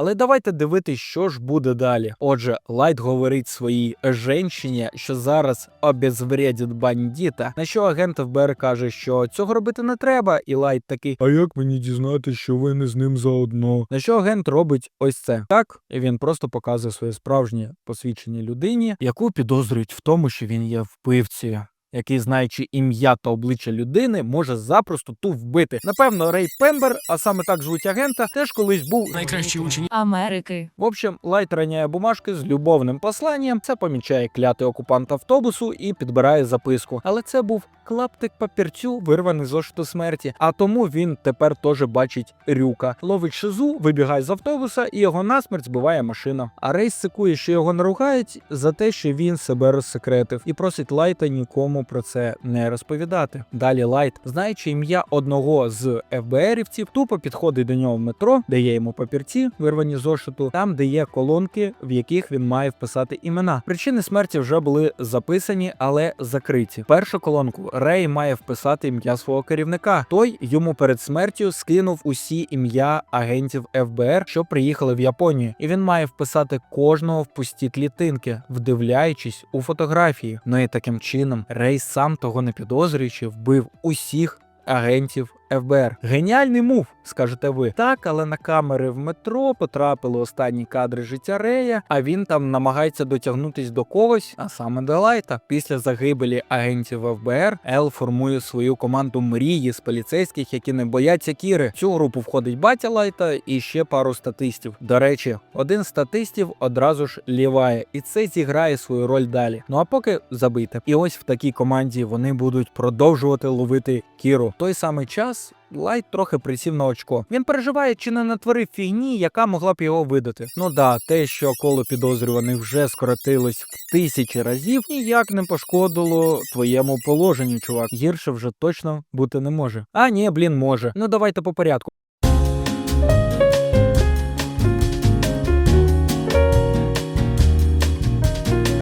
Але давайте дивитись, що ж буде далі. Отже, Лайт говорить своїй жінчині, що зараз обезвредить бандіта. На що агент ФБР каже, що цього робити не треба, і Лайт такий. А як мені дізнатися, що ви не з ним заодно? На що агент робить ось це. Так, і він просто показує своє справжнє посвідчення людині, яку підозрюють в тому, що він є вбивцею. Який, знаючи ім'я та обличчя людини, може запросто ту вбити. Напевно, Рей Пембер, а саме так звуть агента, теж колись був Найкращий учень Америки. В общем, Лайт раняє бумажки з любовним посланням. Це помічає клятий окупант автобусу і підбирає записку. Але це був клаптик папірцю, вирваний з зошиту смерті. А тому він тепер теж бачить рюка. Ловить шизу, вибігає з автобуса, і його насмерть збиває машина. А Рейс сикує, що його наругають за те, що він себе розсекретив, і просить Лайта нікому про це не розповідати. Далі Лайт, знаючи ім'я одного з ФБРівців, тупо підходить до нього в метро, дає йому папірці, вирвані зошиту, там, де є колонки, в яких він має вписати імена. Причини смерті вже були записані, але закриті. Першу колонку Рей має вписати ім'я свого керівника. Той йому перед смертю скинув усі ім'я агентів ФБР, що приїхали в Японію, і він має вписати кожного в пусті клітинки, вдивляючись у фотографії. Ну і таким чином Рей сам того не підозрюючи, вбив усіх агентів ФБР. Геніальний мув, скажете ви. Так, але на камери в метро потрапили останні кадри життя Рея, а він там намагається дотягнутись до когось, а саме до Лайта. Після загибелі агентів ФБР Ел формує свою команду мрії з поліцейських, які не бояться Кіри. В цю групу входить батя Лайта і ще пару статистів. До речі, один з статистів одразу ж ліває, і це зіграє свою роль далі. Ну а поки забийте. І ось в такій команді вони будуть продовжувати ловити Кіру. Той самий час. Лайт трохи присів на очко. Він переживає, чи не натворив фігні, яка могла б його видати. Ну да, те, що коло підозрюваних вже скоротилось в тисячі разів, ніяк не пошкодило твоєму положенню, чувак. Гірше вже точно бути не може. А ні, блін, може. Ну давайте по порядку.